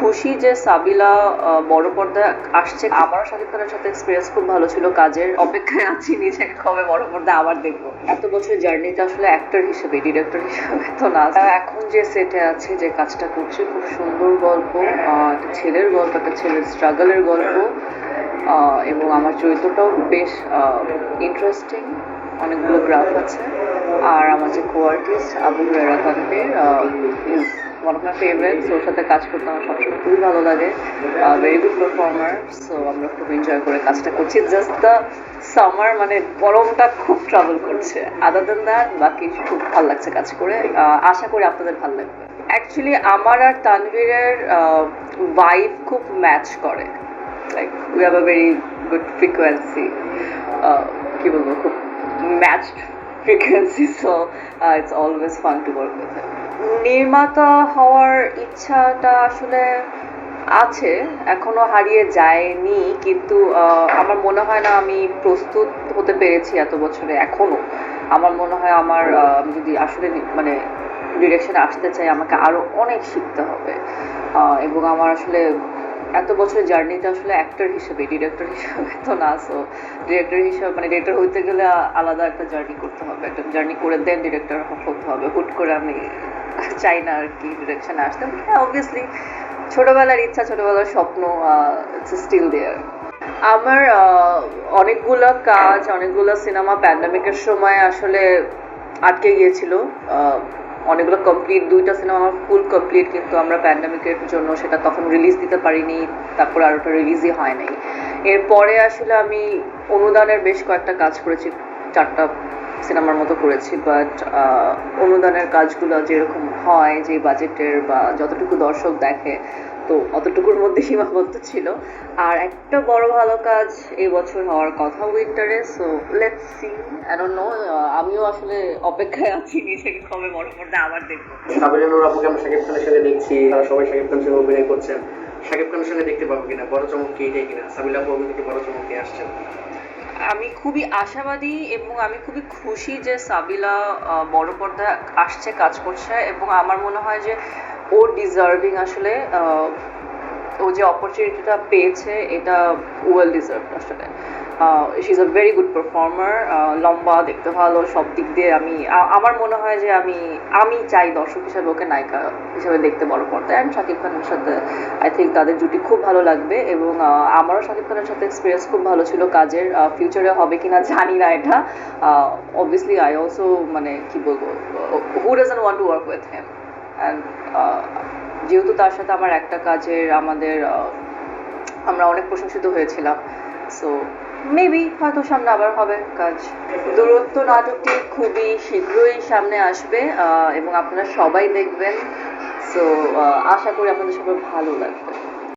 খুশি যে সাবিলা বড় পর্দায় আসছে। আমারও শাকিব খানের সাথে এক্সপিরিয়েন্স খুব ভালো ছিল। কাজের অপেক্ষায় আছি, নিজেকে কবে বড় পর্দায় আবার দেখব। এত বছর জার্নিটা আসলে অ্যাক্টর হিসেবে ডিরেক্টর হিসেবে তো না। এখন যে সেটে আছে, যে কাজটা করছে, খুব সুন্দর গল্প একটা ছেলের গল্প, একটা ছেলের স্ট্রাগলের গল্প এবং আমার চরিত্রটাও বেশ ইন্টারেস্টিং অনেকগুলো গ্রাফ আছে। আর আমার যে co artist Abu Hurayra Tanvir is one of my favourites ওর সাথে কাজ করতে আমার সবসময় খুবই ভালো লাগে। ভেরি গুড পারফর্মার সো আমরা খুব এনজয় করে কাজটা করছি। জাস্ট দ্য সামার মানে গরমটা খুব ট্রাভেল করছে। আদার দেন দ্যাট বাকি খুব ভালো লাগছে কাজ করে। আশা করি আপনাদের ভালো লাগবে। অ্যাকচুয়ালি আমার আর তানভীরের ভাইব খুব ম্যাচ করে। Like we have a very good frequency কি বলব, খুব matched frequency so it's always fun to work with নির্মাতা হওয়ার ইচ্ছাটা আসলে আছে, এখনও হারিয়ে যায়নি, কিন্তু আমার মনে হয় না আমি প্রস্তুত হতে পেরেছি এত বছরে এখনও। আমার মনে হয় আমার যদি আসলে মানে ডিরেকশনে আসতে চাই, আমাকে আরও অনেক শিখতে হবে। এবং আমার আসলে এত বছরের জার্নিটা আসলে অ্যাক্টর হিসেবে ডিরেক্টর হিসেবে তো না সো ডিরেক্টর হিসেবে মানে ডিরেক্টর হইতে গেলে আলাদা একটা জার্নি করতে হবে, একটা জার্নি করে দেন ডিরেক্টর হতে হবে। হুট করে আমি চাই না আর কি ডিরেকশনে আসতে হ্যাঁ অবভিয়াসলি ছোটবেলার ইচ্ছা, ছোটবেলার স্বপ্ন স্টিল দেয়ার আমার অনেকগুলো কাজ, অনেকগুলো সিনেমা প্যান্ডামিকের সময় আসলে আটকে গিয়েছিল অনেকগুলো কমপ্লিট দুইটা সিনেমা আমার ফুল কমপ্লিট কিন্তু আমরা প্যান্ডামিকের জন্য সেটা তখন রিলিজ দিতে পারিনি, তারপর আর ওটা রিলিজই হয় নাই। এরপরে আসলে আমি অনুদানের বেশ কয়েকটা কাজ করেছি, চারটা সিনেমার মতো করেছি বাট অনুদানের কাজগুলো যেরকম হয়, যে বাজেটের বা যতটুকু দর্শক দেখে তো অতটুকুর মধ্যে সীমাবদ্ধ ছিল। আর একটা বড় ভালো কাজ এই বছর হওয়ার কথা উইন্টারে so let's see I don't know আমিও আসলে অপেক্ষায় আছি নিজেকে কবে বড় পর্দায় আবার দেখব। সাবিনা নুর আপুকে আমরা শাকিব খানের সাথে দেখছি তারা সবাই শাকিব খানের সঙ্গে অভিনয় করছেন। শাকিব খানের সঙ্গে দেখতে পাবো কিনা বড় চমক কি এটাই কিনা? সাবিলা আপু অভিনয়কে বড় চমক নিয়ে আসছেন। আমি খুবই আশাবাদী এবং আমি খুবই খুশি যে সাবিলা বড় পর্দায় আসছে কাজ করছে এবং আমার মনে হয় যে ও ডিজার্ভিং আসলে ও যে অপরচুনিটিটা পেয়েছে, এটা ওয়েল ডিজার্ভ আসলে। She is a very good performer লম্বা, দেখতে ভালো, সব দিক দিয়ে আমি আমার মনে হয় যে আমি আমি চাই দর্শক হিসাবে ওকে নায়িকা হিসাবে দেখতে বড় পর্দায়। অ্যান্ড শাকিব খানের সাথে আই থিঙ্ক তাদের জুটি খুব ভালো লাগবে এবং আমারও শাকিব খানের সাথে এক্সপিরিয়েন্স খুব ভালো ছিল কাজের ফিউচারে হবে কিনা জানি না এটা। অবভিয়াসলি আই অলসো মানে কি বলব who doesn't want to work with him যেহেতু তার সাথে আমার একটা কাজের আমাদের আমরা অনেক প্রশংসিত হয়েছিলাম। সো মেবি হয়তো সামনে আবার হবে কাজ। দূরত্ব নাটকটি খুবই শীঘ্রই সামনে আসবে আহ, এবং আপনারা সবাই দেখবেন। সো আশা করি আপনাদের সবার ভালো লাগবে।